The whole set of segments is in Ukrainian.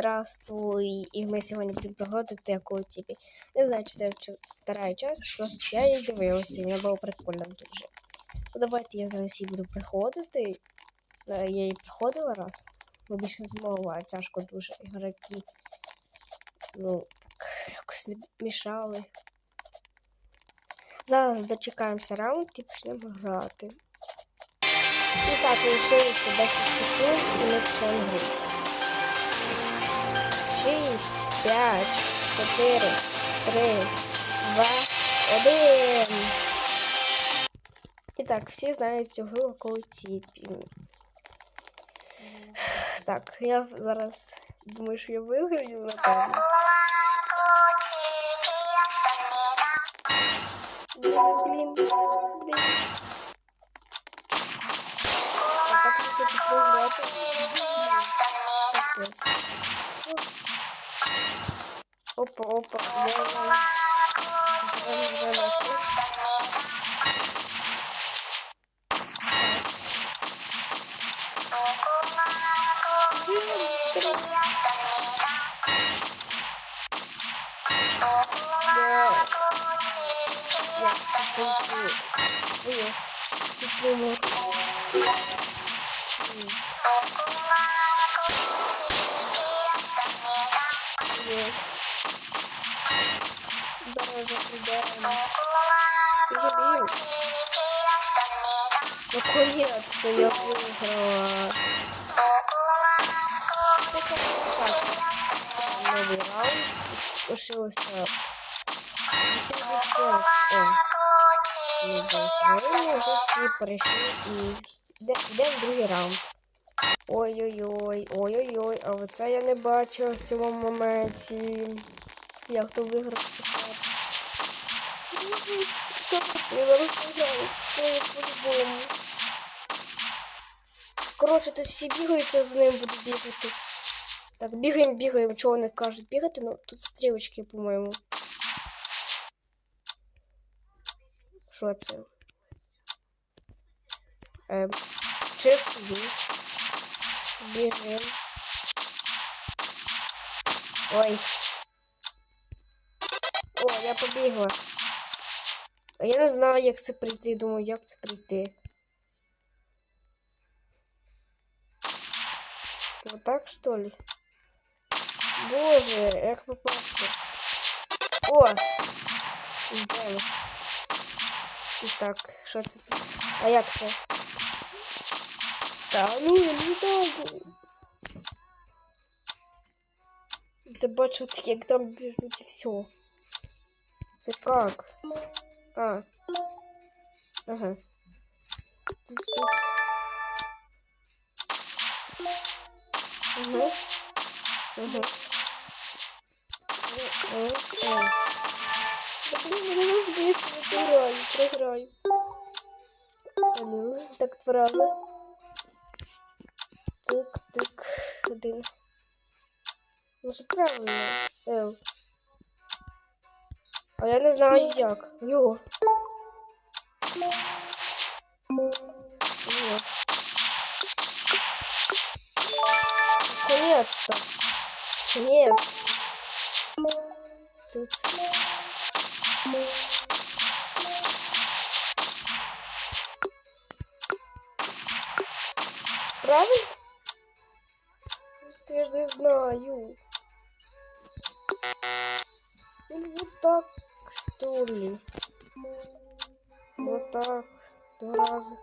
Здравствуй! І ми сьогодні будемо проходити яку типі. Не знаю, чи це вторая часть, просто я її дивилася, і вона була прикольна дуже. Ну давайте я зараз її буду приходити. Я її приходила раз. Бо більше змогла, тяжко дуже ігроки. Ну, якось не мішали. Зараз дочекаємося раунд і почнемо грати. І так, лишилося 10 секунд і ми почнемо гру. 6, 5, 4, 3, 2, 1. І так, всі знають цю гру коли тіпі. Так, я зараз думаю, що я виграю, напевно. Блін, блін, блін. Я так не хочу програти. Капець. Hoppa hoppa. Yeah. Наконец-то я выиграла. Новый раунд. Лишилося 80. О. Не Ми вже всі прийшли і йде- йдемо другий раунд. Ой-ой-ой, ой-ой-ой, а оце я не бачила в цьому моменті. Як то виграв тепер. Зараз виграю. Я по-любому. Коротше, тут всі бігають, я з ним буду бігати. Так, бігаємо, бігаємо. Чого вони кажуть бігати? Ну, тут стрілочки, по-моєму. Що це? Ем, чисто біг. Ой. О, я побігла. А я не знаю, як це прийти. Думаю, як це прийти. Вот так, что ли? Боже, як попасти? О! Йдемо. І так, що це тут? А як це? Та ну, я не знаю. Ти бачу, от як там біжуть і все. Це как? А. Ага. Тут, тут. Угу. Угу. Збився, я програю, програю. А ну, так два рази. Тик, тик, один. Ну, правильно. Ел. А я не знаю як. Його. Наконец-то. Нет. Тут. Правильно? Не знаю. Или вот так, что ли? Вот так. Два раза.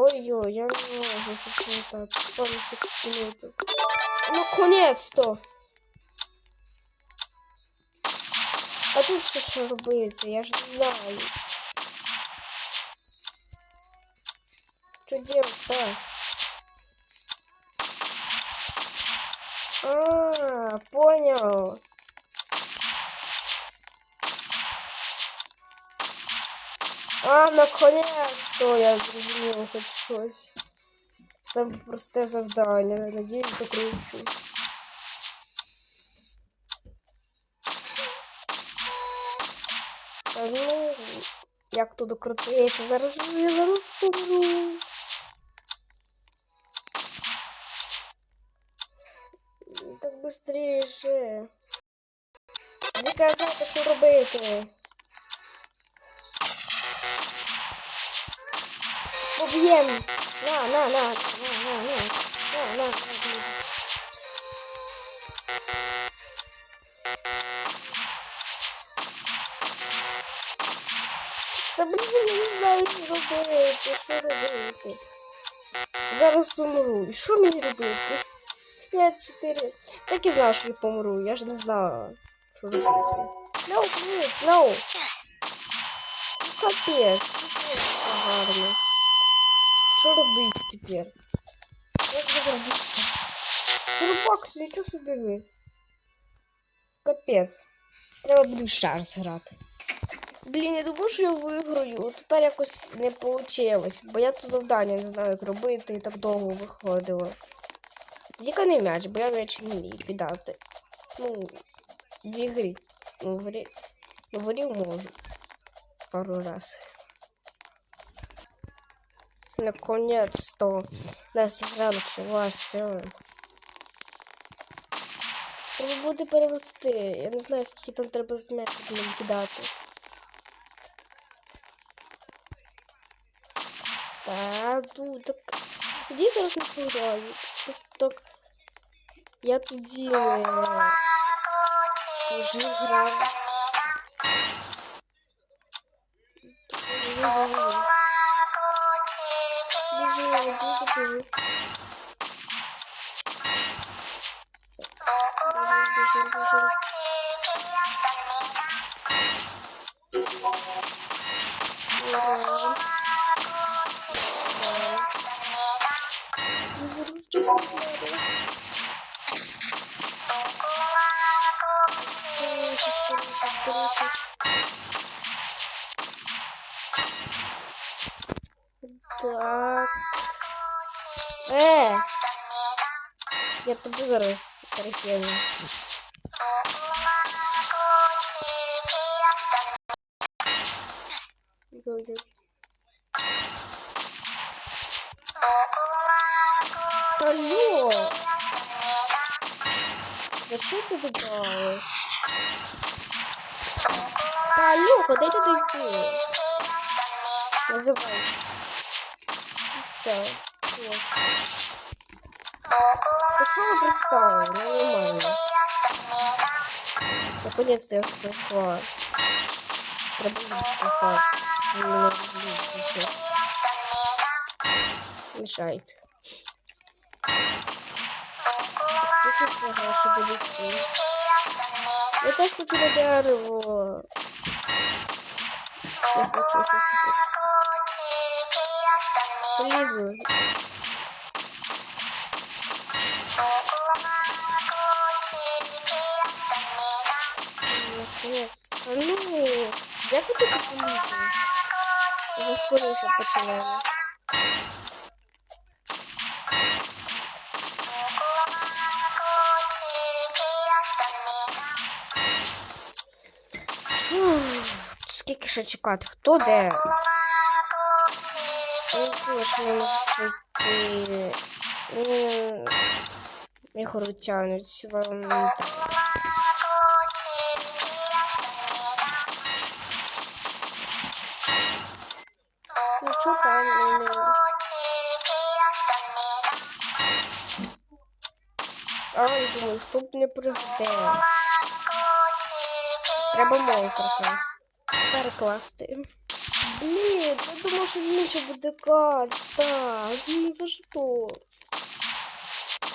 Ой-ой, я не тут не так. Минуток. Наконец-то! А тут що ж робити? Я ж не знаю. Що делать-то? А, понял. А, наконец-то я зрозумів хоч щось. Це просте завдання. Надіюсь, докручу. Та ну, як то докрутити? Зараз я зараз помру. Быстріше. Зіка знати, що робити. Поб'єм! На, на, на, на, на, на, на, на. Та блін, не знаю, що робити, що робити. Зараз помру. І що мені робити? Я чотири. Так і знав, що я помру. Я ж не знала, що робити. No, please, no. Ну, капець, гарно. Що робити тепер? Як це зробити? Рубакс, нічого собі ви. Капець. Треба буду ще раз грати. Блін, я думаю, що я виграю. Тепер якось не вийшло, бо я тут завдання не знаю, як робити і так довго виходило. Зіка не м'яч, бо я м'яч не вмію кидати. Ну, в ігрі. Ну, в грі. Ну, в грі можу. Пару раз. Наконец-то. Нас ігра почалася. Треба буде перевести. Я не знаю, скільки там треба з м'ячиком кидати. Та, ну так. Тоді зараз не пограю. Просто так. Я тоді не грав. Я тут зараз перекину. Алло! Да что ты добавил? Алло, куда ты идти? Называй. Все, все. Почему пристала? Нормально. Наконец-то я прошла. Проблема прошла. Не мешает. Сколько хорошо будет. Я так хочу удар его. Я хочу, хочу, хочу. Призу. Ну, дякую допомогу. Вже скоріше починаємо. Скільки ще чекати? Хто де? Ну, не горуть тянуть вам. Думаю, не прийде. Треба мову перекласти. Перекласти. Блін, я думав, що інша буде карта. Ну за що?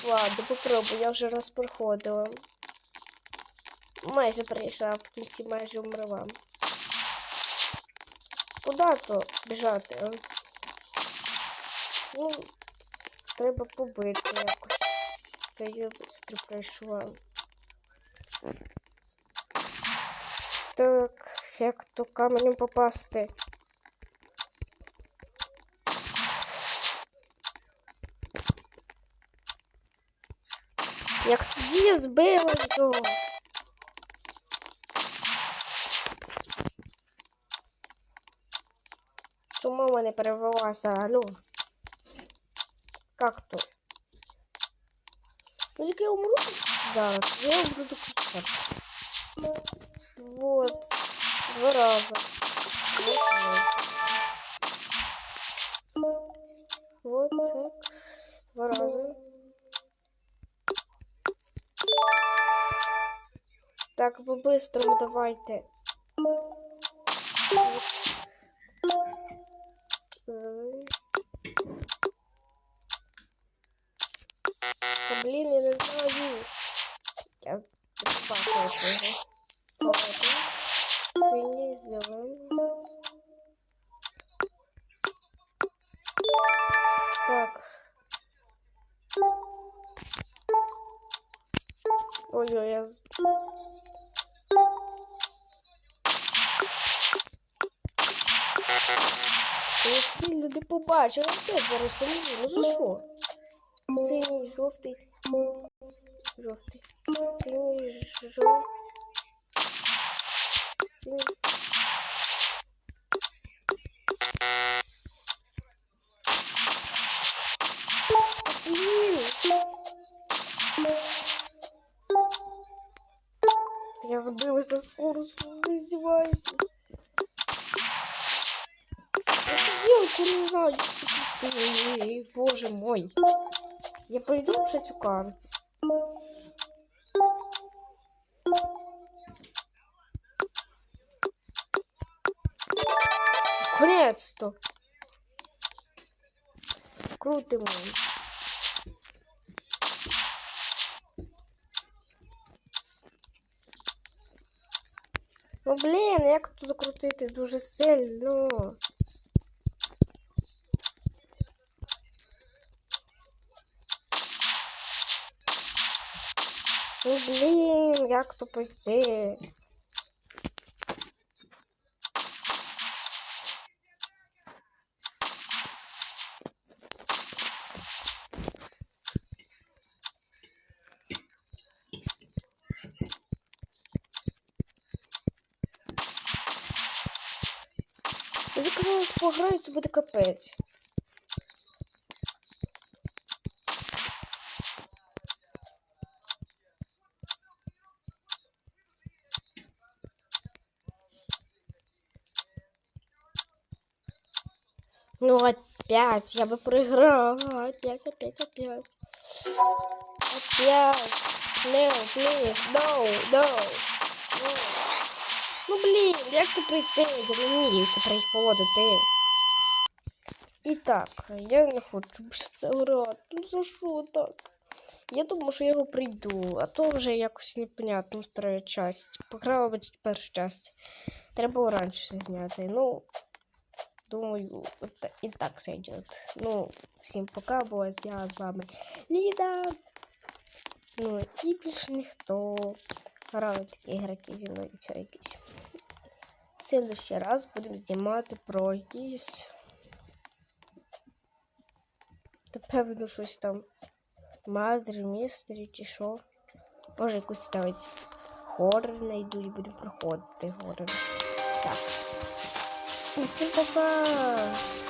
Ладно, попробую, я вже раз проходила. Майже прийшла, в кінці майже умерла. Куда то біжати? Ну, треба побити якось. Це я швидко пройшла. Так, як то каменем попасти? Як тоді я збила його? Чому мене перервалася? Алло? Как то? Ну, як я умру Зараз. Я його буду кричати. Вот. Два раза. Вот. Вот так. Два раза. Так, по-быстрому давайте. Ой-ой, я... ці люди побачили, я зараз сумію. Ну за що? Синій, жовтий. Жовтий. Синій, жовтий. Забилася з курсу, ви здіваєтесь. Я делать, я не знаю. Ой, Боже мой. Я пойду вже цю карту. Наконец-то. Крутимо. Ну блін, як тут закрутити дуже сильно. Ну блін, як то пройти? Я заказалась пограю, це буде капець. Ну опять, я бы проиграла. Опять, опять, опять. Опять. No, please, no. no. Блін, як це пройти? Я не вмію це проходити. І так, я не хочу більше це грати. Ну за що так? Я думаю, що я його прийду, а то вже якось непонятно вторая часть. Пограла би першу часть. Треба було раніше зняти. Ну, думаю, от і так сойдет. Ну, всім пока, бо я з вами Ліза. Ну, і більше ніхто. Грали такі ігроки зі мною все якісь. Следующий раз будемо знімати про якісь. Та певно щось там. Мадри, містері чи що. Може якусь навіть хоррор найду і буду проходити хоррор. Так. І це пока!